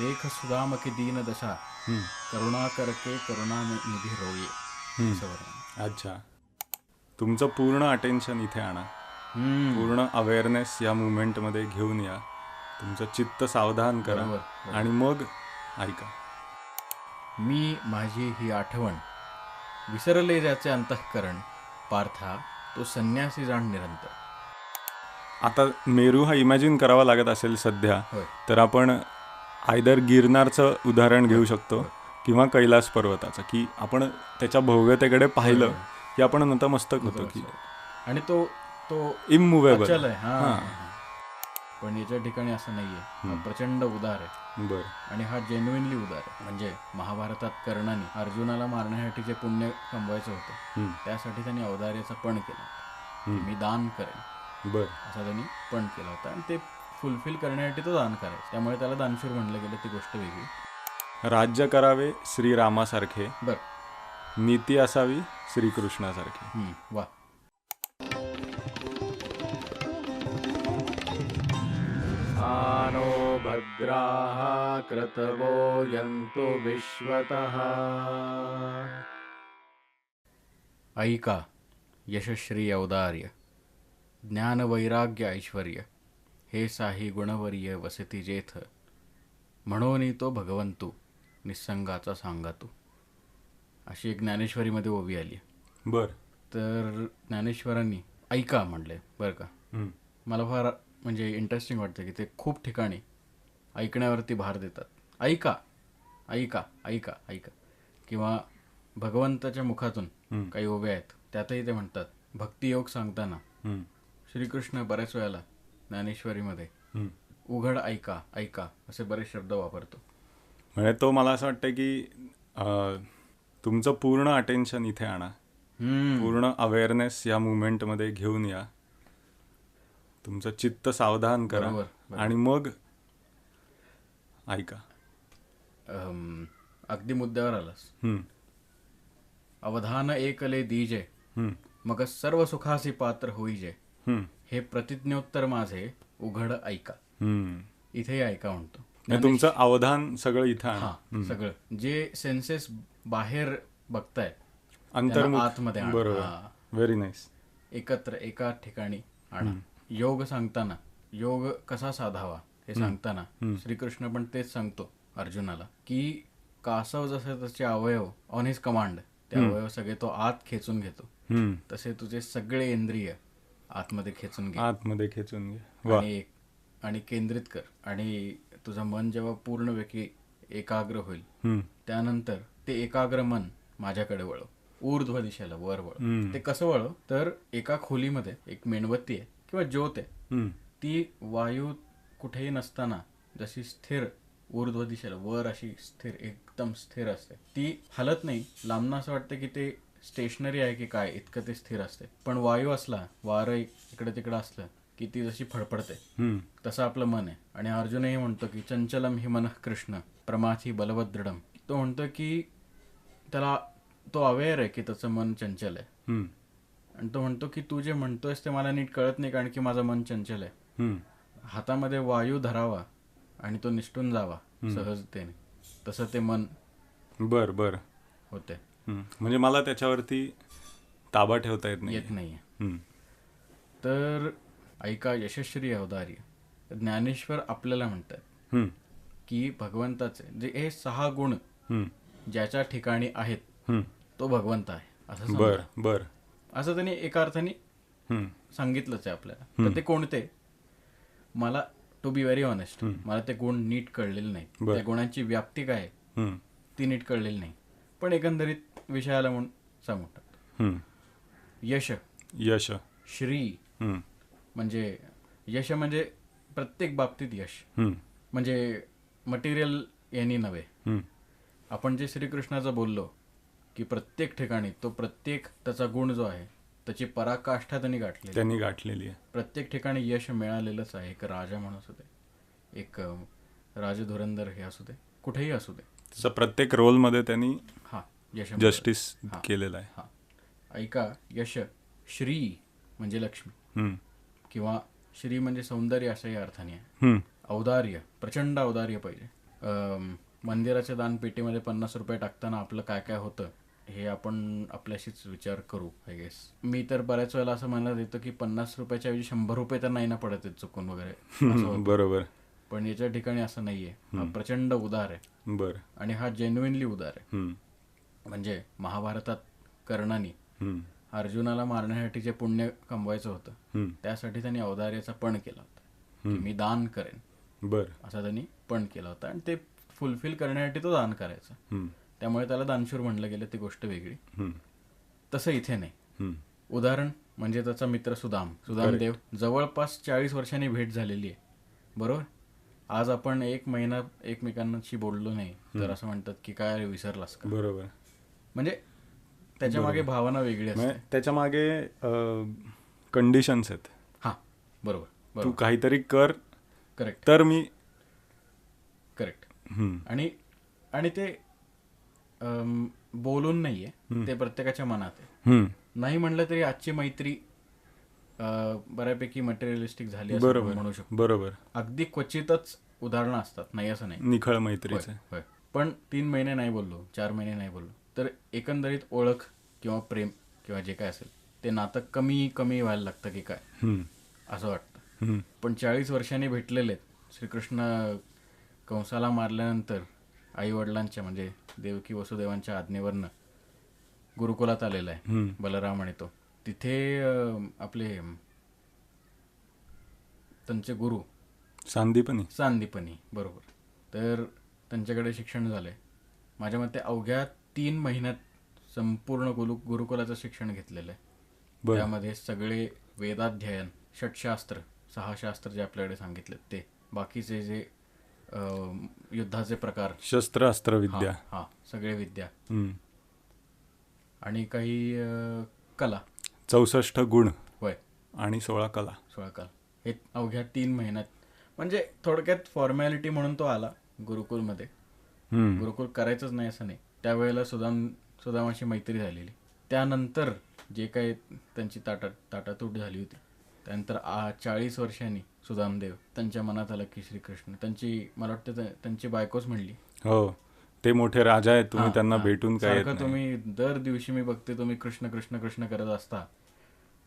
देख सुदाम की दीन दशा करुणा करके करुणा निधी रोये. अच्छा तुमचं पूर्ण अटेन्शन इथे आणा हम्म. पूर्ण अवेअरनेस या मुवमेंटमध्ये घेऊन या तुमचं चित्त सावधान करा. आणि मग ऐका मी माझी ही आठवण विसरले ज्याचे अंतःकरण पार्था तो संन्यासी जाण निरंतर आता मेरू हा इमॅजिन करावा लागत असेल सध्या तर आपण आयदर गिरनारचं उदाहरण घेऊ शकतो किंवा कैलास पर्वताचं की आपण त्याच्या भव्यतेकडे पाहिलं की आपण नतमस्तक होतो की आणि तो तो इममुवेबल हा. पण याच्या ठिकाणी असं नाहीये. प्रचंड उदार आहे. बर. आणि हा जेन्युइनली उदार आहे. म्हणजे महाभारतात कर्णाने अर्जुनाला मारण्यासाठी जे पुण्य कमवायचं होतं त्यासाठी त्यांनी अवदार्याचा पण केला. मी दान करेन. बर. असा त्यांनी पण केला होता. आणि ते फुलफिल करण्यासाठी तो दान करायचा. त्यामुळे त्याला दानशूर म्हणलं गेलं ती गोष्ट वेगळी. राज्य करावे श्रीरामासारखे. बर. नीती असावी श्रीकृष्णासारखी. हम्म, वा. आनो भद्राः क्रतवो यन्तु विश्वतः। ऐका यशश्री औदार्य. ज्ञानवैराग्य ऐश्वर्य. हे साही गुणवर्य वसती जेथ. म्हणून तो भगवंतू निसंगाचा सांगा तू अशी एक ज्ञानेश्वरीमध्ये ओवी आली. बर. तर ज्ञानेश्वरांनी ऐका म्हणले बरं का? मला फार म्हणजे इंटरेस्टिंग वाटतं की ते खूप ठिकाणी ऐकण्यावरती भार देतात. ऐका ऐका ऐका ऐका. किंवा भगवंताच्या मुखातून. काही ओव्या आहेत त्यातही ते म्हणतात भक्तियोग सांगताना. श्रीकृष्ण बऱ्याच वेळेला ज्ञानेश्वरीमध्ये. उघड ऐका ऐका असे बरेच शब्द वापरतो. म्हणजे तो मला असं वाटतं की तुमचं पूर्ण अटेन्शन इथे आणा. पूर्ण अवेअरनेस या मुवमेंटमध्ये घेऊन या. तुमचं चित्त सावधान करा. आणि मग ऐका. अगदी मुद्द्यावर आलास. अवधान एकले दीजे. मग सर्व सुखासी पात्र होईजे. हे प्रतिज्ञोत्तर माझे उघड ऐका. इथेही ऐका म्हणतो. म्हणजे तुमचं अवधान सगळं इथं हा सगळं. जे सेन्सेस बाहेर बघतायत आतमध्ये. व्हेरी नाईस एकत्र एका ठिकाणी आणा. योग सांगताना योग कसा साधावा हे सांगताना श्रीकृष्ण पण तेच सांगतो अर्जुनाला की कासव जसे त्याचे अवयव ऑन हिज कमांड ते अवयव सगळे तो आत खेचून घेतो. तसे तुझे सगळे इंद्रिय आतमध्ये खेचून घे. आतमध्ये खेचून घे. आणि आणि केंद्रित कर. आणि तुझं मन जेव्हा पूर्णपैकी एकाग्र होईल त्यानंतर ते एकाग्र मन माझ्याकडे वळव. ऊर्ध्व दिशेला वर वळव. ते कसं वळव? तर एका खोलीमध्ये एक मेणबत्ती आहे किंवा ज्योत आहे. ती वायू कुठेही नसताना जशी स्थिर ऊर्ध्व दिशेला वर अशी स्थिर एकदम स्थिर असते. ती हलत नाही. लांबनं असं वाटतं की ते स्टेशनरी आहे की काय इतकं ते स्थिर असते. पण वायू असला वारं इकडे तिकडे असलं की ती जशी फडफडते. तसं आपलं मन आहे. आणि अर्जुनही म्हणतो की चंचलम हि मन कृष्ण प्रमाथी बलवदृढम तो म्हणतो की त्याला तो अवेअर आहे की त्याचं मन चंचल आहे. आणि तो म्हणतो की तू जे म्हणतोयस ते मला नीट कळत नाही कारण की माझं मन चंचल आहे. हातामध्ये वायू धरावा आणि तो निष्ठून जावा सहजतेने. तसं ते मन बर बर. होते. म्हणजे मला त्याच्यावरती ताबा ठेवता येत नाही येत हम्म, तर ऐका यशस्वी अवधार्य ज्ञानेश्वर आपल्याला म्हणतात की भगवंताचे जे हे सहा गुण ज्याच्या ठिकाणी आहेत. तो भगवंत आहे. असं बर. बर. असं त्यांनी एका अर्थाने सांगितलंच आहे आपल्याला. तर ते कोणते? मला टू बी व्हेरी ऑनेस्ट मला ते गुण नीट कळलेले नाही. त्या गुणांची व्याप्ती काय ती नीट कळलेली नाही. पण एकंदरीत विषयाला म्हणून सांगून. यश. यश. श्री. म्हणजे यश म्हणजे प्रत्येक बाबतीत यश. म्हणजे मटेरियल यांनी नव्हे. हम्म. आपण जे श्रीकृष्णाचं बोललो की प्रत्येक ठिकाणी तो प्रत्येक त्याचा गुण जो आहे त्याची पराकाष्ठा त्यांनी गाठली त्यांनी गाठलेली आहे. प्रत्येक ठिकाणी यश मिळालेलंच आहे. एक राजा म्हणून असू दे एक राजधुरंदर हे असू दे कुठेही असू दे. त्याचा प्रत्येक रोलमध्ये त्यांनी हा. यश जस्टिस केलेलं आहे. हा. ऐका यश श्री म्हणजे लक्ष्मी. किंवा श्री म्हणजे सौंदर्य अशाही अर्थाने आहे. औदार्य प्रचंड औदार्य पाहिजे. मंदिराच्या दानपेटीमध्ये पन्नास रुपये टाकताना आपलं काय काय होतं हे आपण आपल्याशीच विचार करू आय गेस मी तर बऱ्याच वेळेला असं म्हणत येतो की पन्नास रुपयाच्या ऐवजी शंभर रुपये तर नाही ना पडत आहेत चुकून वगैरे. बरोबर. पण याच्या ठिकाणी असं नाहीये. प्रचंड उदार आहे. बर. आणि हा जेन्युइनली उदार आहे. म्हणजे महाभारतात कर्णानी अर्जुनाला मारण्यासाठी जे पुण्य कमवायचं होतं त्यासाठी त्यांनी अवदार्याचा पण केला होता. मी दान करेन. बर. असा त्यांनी पण केला होता. आणि ते फुलफिल करण्यासाठी तो दान करायचा. त्यामुळे त्याला दानशूर म्हणलं गेलं ती गोष्ट वेगळी. तसं इथे नाही. उदाहरण म्हणजे त्याचा मित्र सुदाम. सुदामदेव जवळपास चाळीस वर्षांनी भेट झालेली आहे. बरोबर? आज आपण एक महिना एकमेकांशी बोललो नाही तर असं म्हणतात की काय विसरलास का? बरोबर. म्हणजे त्याच्यामागे भावना वेगळी असते. म्हणजे त्याच्यामागे कंडिशन्स आहेत. हा बरोबर तू बरोबर काहीतरी कर करेक्ट तर मी करेक्ट आणि आणि ते बोलून नाहीये ते प्रत्येकाच्या मनात आहे. नाही म्हणलं तरी आजची मैत्री बऱ्यापैकी मटेरियलिस्टिक झाली आपण म्हणू बरोबर शकतो. बरोबर. अगदी क्वचितच उदाहरणं असतात नाही असं नाही. निखळ मैत्रीचे. पण तीन महिने नाही बोललो चार महिने नाही बोललो. तर एकंदरीत ओळख किंवा प्रेम किंवा जे काय असेल ते नातं कमी कमी व्हायला लागतं की काय? असं वाटतं. पण चाळीस वर्षांनी भेटलेले. श्रीकृष्ण कंसाला मारल्यानंतर आई वडिलांच्या म्हणजे देवकी वसुदेवांच्या आज्ञेवरनं गुरुकुलात आलेला आहे बलराम आणि तो. तिथे आपले त्यांचे गुरु. सांदीपनी. सांदीपनी बरोबर. तर त्यांच्याकडे शिक्षण झालंय. माझ्या मते अवघ्या तीन महिन्यात संपूर्ण गुरु गुरुकुलाचं शिक्षण घेतलेलं आहे. त्यामध्ये सगळे वेदाध्ययन षटशास्त्र सहा शास्त्र जे आपल्याकडे सांगितले ते. बाकीचे जे युद्धाचे प्रकार. शस्त्र अस्त्र विद्या हा, सगळे विद्या. आणि काही कला. चौसष्ट गुण. होय. आणि सोळा कला. सोळा काल. हे अवघ्या तीन महिन्यात. म्हणजे थोडक्यात फॉर्मॅलिटी म्हणून तो आला गुरुकुलमध्ये. गुरुकुल करायचंच नाही असं नाही. त्यावेळेला सुदाम सुदामाशी मैत्री झालेली. त्यानंतर जे काही त्यांची ताटा ताटातूट झाली होती त्यानंतर आ चाळीस वर्षांनी सुदामदेव त्यांच्या मनात आलं की श्रीकृष्ण. त्यांची मला वाटतं त्या- त्यांची बायकोच म्हणली. हो ते मोठे राजा आहेत तुम्ही त्यांना. भेटून काय. तुम्ही दर दिवशी मी बघते तुम्ही कृष्ण कृष्ण कृष्ण करत असता.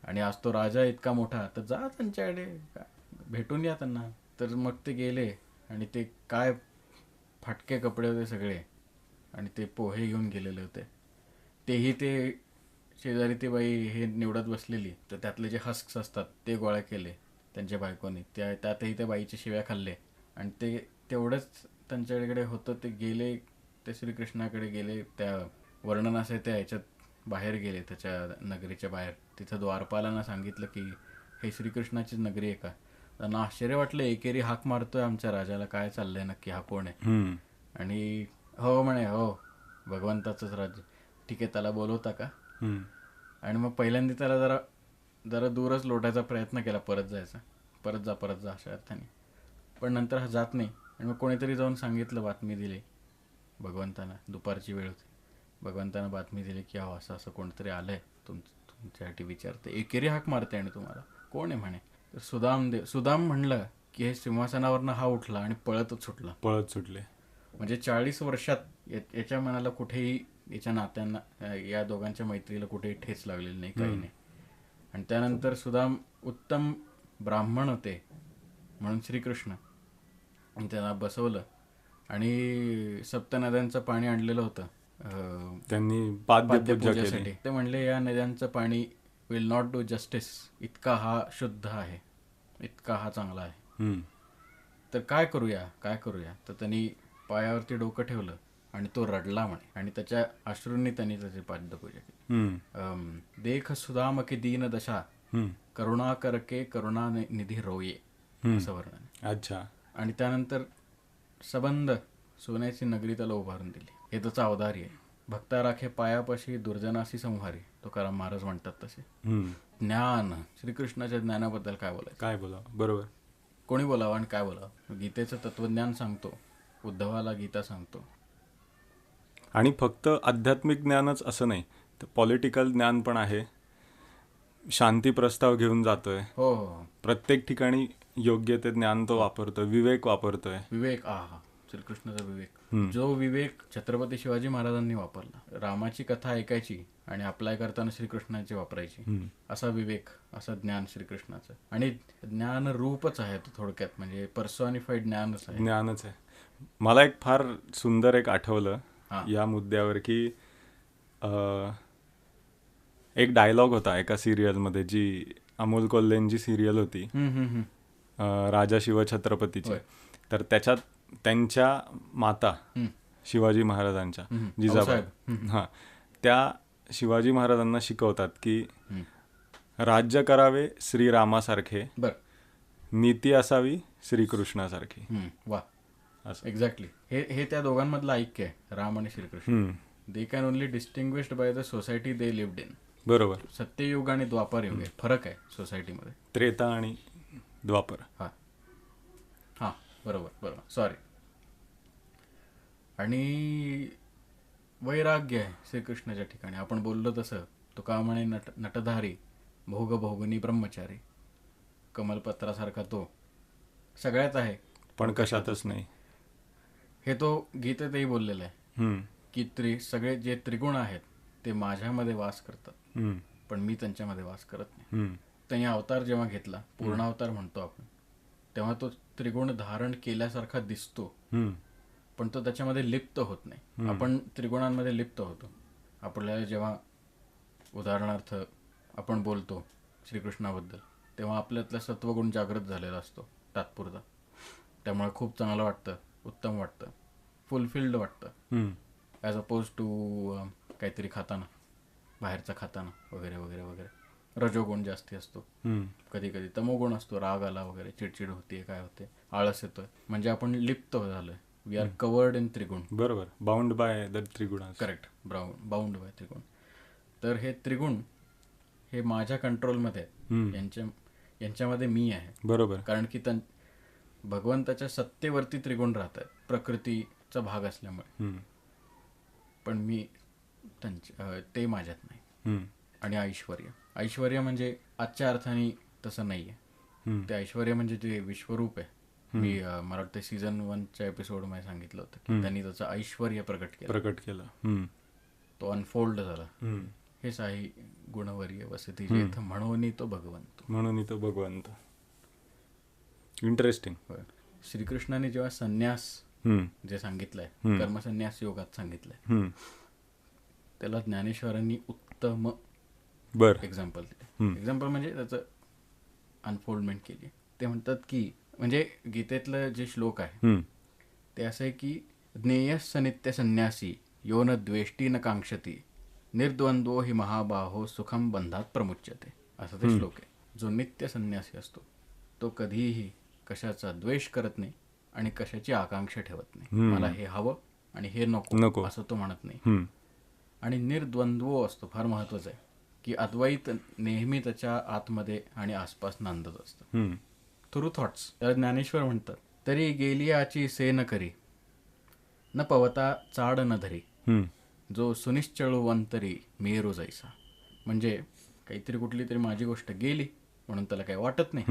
आणि आज तो राजा इतका मोठा तर जा त्यांच्याकडे भेटून या त्यांना. तर मग ते गेले आणि ते काय फाटके कपडे होते सगळे आणि ते पोहे घेऊन गेलेले होते. तेही ते शेजारी ती बाई हे निवडत बसलेली. तर त्यातले जे हस्क असतात ते गोळा केले त्यांच्या बायकोनी. त्या त्यातही त्या बाईचे शिव्या खाल्ले. आणि ते तेवढंच त्यांच्याकडे होतं ते गेले ते श्रीकृष्णाकडे गेले त्या वर्णनाचे त्या ह्याच्यात बाहेर गेले त्याच्या नगरीच्या बाहेर. तिथं द्वारपालांना सांगितलं की हे श्रीकृष्णाचीच नगरी आहे का? त्यांना आश्चर्य वाटलं एकेरी हाक मारतोय आमच्या राजाला काय चाललंय नक्की? हा कोण आहे? आणि हो म्हणे हो. भगवंताचंच राज्य. ठीक आहे त्याला बोलवता का? आणि मग पहिल्यांदा त्याला जरा जरा दूरच लोटायचा प्रयत्न केला परत जायचा. परत जा परत जा अशा अर्थाने. पण नंतर हा जात नाही. आणि मग कोणीतरी जाऊन सांगितलं बातमी दिली. भगवंताना दुपारची वेळ होती. भगवंतानं बातमी दिली की अहो असं असं कोणतरी आलंय. तुम तुमच्यासाठी विचारते. एकेरी हाक मारते आणि तुम्हाला. कोण आहे म्हणे? तर सुदाम देव सुदाम म्हणलं की हे सिंहासनावरनं हा उठला आणि पळतच सुटला. पळत सुटले. म्हणजे चाळीस वर्षात याच्या मनाला कुठेही याच्या नात्यांना या दोघांच्या मैत्रीला कुठेही ठेच लागलेली नाही काही नाही. आणि त्यानंतर सुदाम उत्तम ब्राह्मण होते म्हणून श्रीकृष्ण. त्यांना बसवलं. आणि सप्त नद्यांचं पाणी आणलेलं होतं त्यांनी पाद्यपूजेसाठी ते म्हणले या नद्यांचं पाणी विल नॉट डू जस्टिस इतका हा शुद्ध आहे. इतका हा चांगला आहे. तर काय करूया? काय करूया? तर त्यांनी पायावरती डोकं ठेवलं आणि तो रडला म्हणे. आणि त्याच्या अश्रूंनी त्यांनी त्याची पाद्यपूजा केली. देख सुदाम की दीन दशा. करुणा करके करुणा निधी रोये. असं वर्णन. अच्छा. आणि त्यानंतर सबंध सोन्याची नगरी त्याला उभारून दिली. हे त्याचं अवधारी आहे. भक्ता राखे पायापाशी दुर्जनाशी संहारी. तुकाराम महाराज म्हणतात तसे. ज्ञान. श्रीकृष्णाच्या ज्ञानाबद्दल काय बोलायचं? काय बोला बरोबर. कोणी बोलावं आणि काय बोलावं? गीतेचं तत्वज्ञान सांगतो. उद्धवाला गीता सांगतो. आणि फक्त आध्यात्मिक ज्ञानच असं नाही तर पॉलिटिकल ज्ञान पण आहे. शांती प्रस्ताव घेऊन जातोय. हो हो. प्रत्येक ठिकाणी योग्य ते ज्ञान तो वापरतोय विवेक वापरतोय. विवेक आ हा. श्रीकृष्णाचा विवेक. जो विवेक छत्रपती शिवाजी महाराजांनी वापरला रामाची कथा ऐकायची आणि अप्लाय करताना श्रीकृष्णाची वापरायची असा विवेक असं ज्ञान श्रीकृष्णाचं. आणि ज्ञान रूपच आहे तो थोडक्यात म्हणजे पर्सॉनिफाईड ज्ञानच आहे. ज्ञानच आहे. मला एक फार सुंदर एक आठवलं. या मुद्द्यावर की एक डायलॉग होता एका सिरियलमध्ये जी अमोल कोल्हेंची सिरियल होती राजा शिवछत्रपतीची होय. तर त्याच्यात त्यांच्या माता. शिवाजी महाराजांच्या. जिजाबाई. हा त्या शिवाजी महाराजांना शिकवतात की. राज्य करावे श्रीरामासारखे नीती असावी श्रीकृष्णासारखी वा असं. एक्झॅक्टली हे हे त्या दोघांमधलं ऐक्य आहे राम आणि Shrikrishna. They can only distinguished by the society they lived in बरोबर. सत्ययुग आणि द्वापर युग आहे. फरक आहे सोसायटीमध्ये त्रेता आणि द्वापर. हा. हा बरोबर बरोबर. सॉरी आणि वैराग्य आहे श्रीकृष्णाच्या ठिकाणी. आपण बोललो तसं. तो का म्हणे नट नटधारी भोग भोगनी ब्रह्मचारी कमलपत्रासारखा तो. सगळ्यात आहे. पण कशातच नाही. हे तो गीतेतही बोललेलं आहे. की त्रि सगळे जे त्रिगुण आहेत ते माझ्यामध्ये वास करतात. पण मी त्यांच्यामध्ये वास करत नाही. त्यांनी अवतार जेव्हा घेतला पूर्णावतार म्हणतो आपण तेव्हा तो त्रिगुण धारण केल्यासारखा दिसतो. पण तो त्याच्यामध्ये लिप्त होत नाही. आपण त्रिगुणांमध्ये लिप्त होतो. आपल्याला जेव्हा उदाहरणार्थ आपण बोलतो श्रीकृष्णाबद्दल तेव्हा आपल्यातला सत्वगुण जागृत झालेला असतो तात्पुरता. त्यामुळे खूप चांगलं वाटतं. उत्तम वाटतं. फुलफिल्ड वाटतं. ॲज अपोज टू काहीतरी खाताना बाहेरचं खाताना वगैरे वगैरे वगैरे. रजोगुण जास्ती असतो. कधी कधी तमोगुण असतो. राग आला वगैरे चिडचिड होते काय होते आळस येतोय. म्हणजे आपण लिप्त झालोय. वी आर कवर्ड इन त्रिगुण. बरोबर. Bound by the triguna correct brown bound by triguna. तर हे त्रिगुण हे माझ्या कंट्रोलमध्ये आहेत. यांच्या यांच्यामध्ये मी आहे. बरोबर. कारण की भगवंताच्या सत्तेवरती त्रिगुण राहत आहेत प्रकृतीचा भाग असल्यामुळे. पण मी त्यांच्या ते माझ्यात नाही. आणि ऐश्वर ऐश्वर म्हणजे आजच्या अर्थाने तसं नाही आहे. ते ऐश्वर म्हणजे जे विश्वरूप आहे. मी मला वाटतं सीझन वनच्या एपिसोडमध्ये सांगितलं होतं की त्यांनी त्याचं ऐश्वर प्रकट केलं. प्रकट केलं. तो अनफोल्ड झाला. हेच आहे गुणवर्य वसती म्हणून तो भगवंत. म्हणून तो भगवंत. इंटरेस्टिंग. श्रीकृष्णाने जेव्हा संन्यास. जे सांगितलंय. कर्मसन्यास योगात सांगितलंय. त्याला ज्ञानेश्वरांनी उत्तम बर एक्झाम्पल दिले. एक्झाम्पल म्हणजे त्याचं अनफोल्डमेंट केली ते म्हणतात की म्हणजे गीतेतलं जे श्लोक आहे. ते असं आहे की ज्ञेय सनित्य संन्यासी यो न द्वेष्टी न कांक्षती निर्द्वंद्वो हि महाबाहो सुखम बंधात प्रमुच्यते असं ते श्लोक आहे जो नित्य संन्यासी असतो तो कधीही कशाचा द्वेष करत नाही आणि कशाची आकांक्षा ठेवत नाही मला हे हवं आणि हे नको नको. असं तो म्हणत नाही. आणि निर्द्वंद्व असतो फार महत्वाचं आहे की अद्वैत नेहमी त्याच्या आतमध्ये आणि आसपास नांदत असतं. थ्रू थॉट्स त्याला ज्ञानेश्वर म्हणतात तरी गेली आची से न करी न पवता चाड न धरी. जो सुनिश्चळू अंतरी मेरू जैसा म्हणजे काहीतरी कुठली तरी माझी गोष्ट गेली म्हणून त्याला काही वाटत नाही.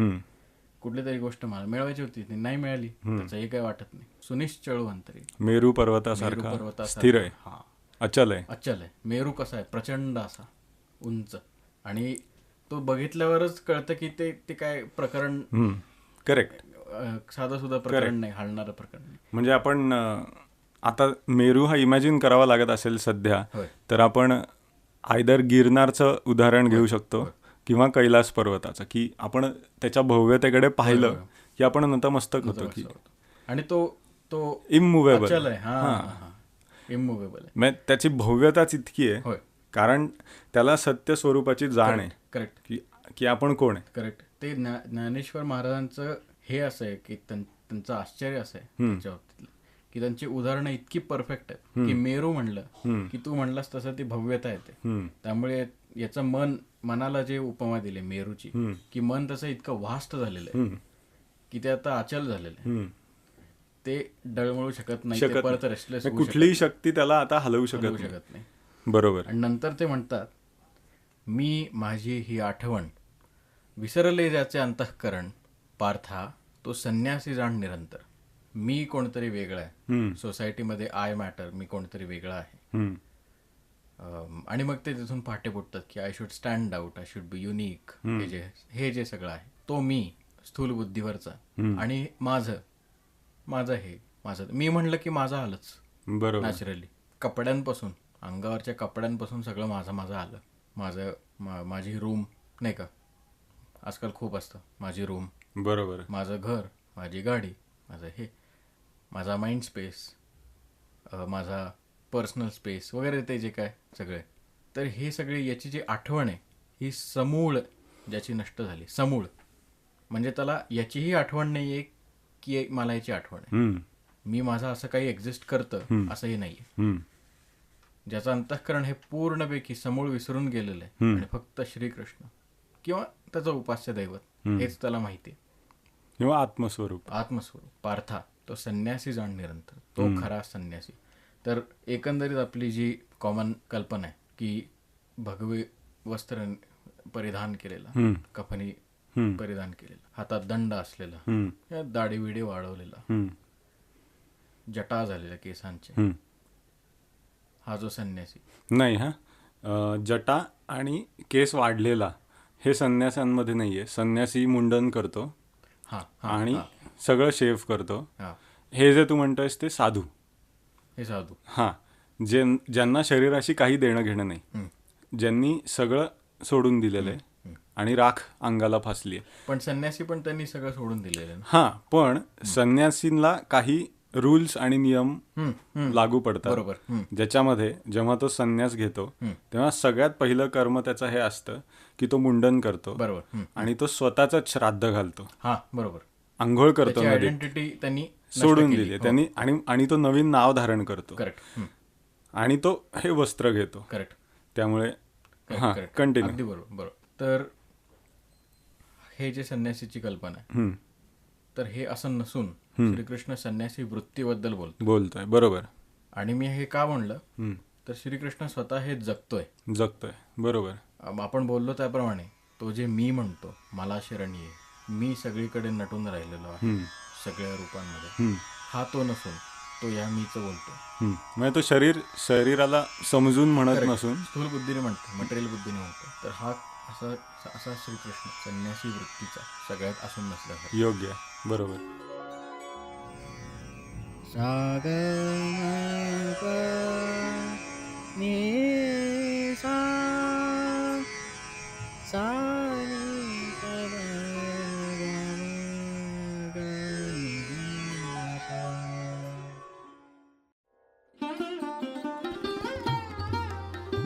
कुठली तरी गोष्ट मला मिळवायची होती ती नाही मिळाली त्याचंही काही वाटत नाही. सुनिश्चळू अंतरी. मेरू पर्वतासारखा. स्थिर आहे. हा. अचल आहे. अचल आहे. मेरू कसा आहे? प्रचंड असा. उंच. आणि तो बघितल्यावरच कळतं की ते ते काय प्रकरण करेक्ट साधं सुद्धा प्रकरण नाही हलणारं प्रकरण नाही. म्हणजे आपण आता मेरू हा इमॅजिन करावा लागत असेल सध्या तर आपण आयदर गिरनारचं उदाहरण घेऊ शकतो किंवा कैलास पर्वताचं की आपण त्याच्या भव्यतेकडे पाहिलं की आपण नतमस्तक होतो की आणि तो तो इममुवेबल आहे. हा हा. इममुवेबल आहे. त्याची भव्यताच इतकी आहे कारण त्याला सत्य स्वरूपाची जाण आहे. करेक्ट की की आपण कोण आहे? करेक्ट ते ज्ञा- ज्ञानेश्वर महाराजांचं हे असं आहे की त्यां- त्यांचं आश्चर्य असं आहे त्याच्या बाबतीतलं. की त्यांची उदाहरणं इतकी परफेक्ट आहेत की मेरू म्हणलं की तू म्हणलास तसं ती भव्यता येते. त्यामुळे याचं मन मनाला जे उपमा दिले मेरूची की मन तसं इतकं वास्ट झालेलं आहे. की ते आता अचल झालेलं आहे. ते डळमळू शकत नाही ते परत. रेस्टलेस कुठलीही शक्ती त्याला आता हलवू शकत शकत नाही. बरोबर. आणि नंतर ते म्हणतात मी माझी ही आठवण विसरले ज्याचे अंतःकरण पार्था तो संन्यासी जाण निरंतर. मी कोणतरी वेगळं आहे. सोसायटीमध्ये आय मॅटर मी कोणतरी वेगळं आहे. आणि मग ते तिथून पाठे फुटतात की I should stand out I should be unique हे जे हे जे सगळं आहे तो मी स्थूल बुद्धीवरचा. आणि माझं माझं हे माझं. मी म्हणलं की माझं आलंच. बरोबर. नॅचरली कपड्यांपासून अंगावरच्या कपड्यांपासून सगळं माझं माझं आलं. माझं माझी रूम नाही का? आजकाल खूप असतं. माझी रूम बरोबर. माझं घर माझी गाडी माझं हे. माझा माइंड स्पेस माझा पर्सनल स्पेस वगैरे ते जे काय सगळे. तर हे सगळे याची जी आठवण आहे ही समूळ ज्याची नष्ट झाली. समूळ. म्हणजे त्याला याचीही आठवण नाही आहे की एक मला याची आठवण आहे. मी माझं असं काही एक्झिस्ट करतं असंही नाही आहे हम्म, ज्याचं अंतःकरण हे पूर्णपैकी समूळ विसरून गेलेलं आहे आणि फक्त श्रीकृष्ण किंवा त्याचं उपास्य दैवत हेच त्याला माहिती आहे. किंवा आत्मस्वरूप. आत्मस्वरूप. पार्था तो संन्यासी जाण निरंतर. तो खरा संन्यासी. तर एकंदरीत आपली जी कॉमन कल्पना आहे की भगवे वस्त्र परिधान केलेला कफनी परिधान केलेला हातात दंड असलेला दाढी विडी वाढवलेला जटा झालेला केसांचे. हा जो संन्यासी. नाही हा. जटा आणि केस वाढलेला हे संन्यासांमध्ये नाहीये. संन्यासी मुंडन करतो हा आणि सगळं शेव करतो. हा. हे जे तू म्हणतोयस ते साधू. हे साधू हा. जे ज्यांना शरीराशी काही देणं घेणं नाही. ज्यांनी सगळं सोडून दिलेलं आहे आणि राख अंगाला फासली आहे. पण संन्यासी पण त्यांनी सगळं सोडून दिलेलं हा पण संन्यासींना काही रूल्स आणि नियम. लागू पडतात. बरोबर. ज्याच्यामध्ये जेव्हा तो संन्यास घेतो. तेव्हा सगळ्यात पहिलं कर्म त्याचं हे असतं की तो मुंडन करतो बरोबर. आणि तो स्वतःच श्राद्ध घालतो. हा बरोबर. आंघोळ करतो आयडेंटिटी त्यांनी सोडून दिली त्यांनी आणि आणि तो नवीन नाव धारण करतो. करेक्ट आणि तो हे वस्त्र घेतो. करेक्ट त्यामुळे हा कंटिन्यू अगदी बरोबर बरोबर. तर हे जे संन्यासीची कल्पना आहे तर हे असं नसून श्रीकृष्ण संन्यासी वृत्तीबद्दल बोलतो. बोलतोय बरोबर. आणि मी हे का म्हणलं. तर श्रीकृष्ण स्वतः हे जगतोय. जगतोय बरोबर. आपण बोललो त्याप्रमाणे तो जे मी म्हणतो मला शरण ये मी सगळीकडे नटून राहिलेलो आहे. सगळ्या रूपांमध्ये. हा तो नसून तो या मीच बोलतो. म्हणजे तो शरीर शरीराला समजून म्हणत नसून. स्थूल बुद्धीने म्हणतो मटेरियल बुद्धीने म्हणतो तर हा असा असा श्रीकृष्ण संन्यासी वृत्तीचा सगळ्यात असून नसल्यासारखा. योग्य आहे. बरोबर.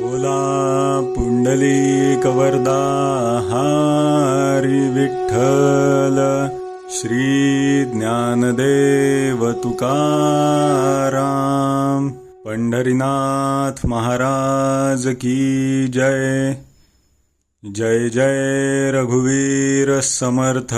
बोला पुंडली कवरदा हारी विठ्ठल श्री ज्ञानदेव तुकाराम पंढरीनाथ महाराज की जय. जय जय रघुवीर समर्थ.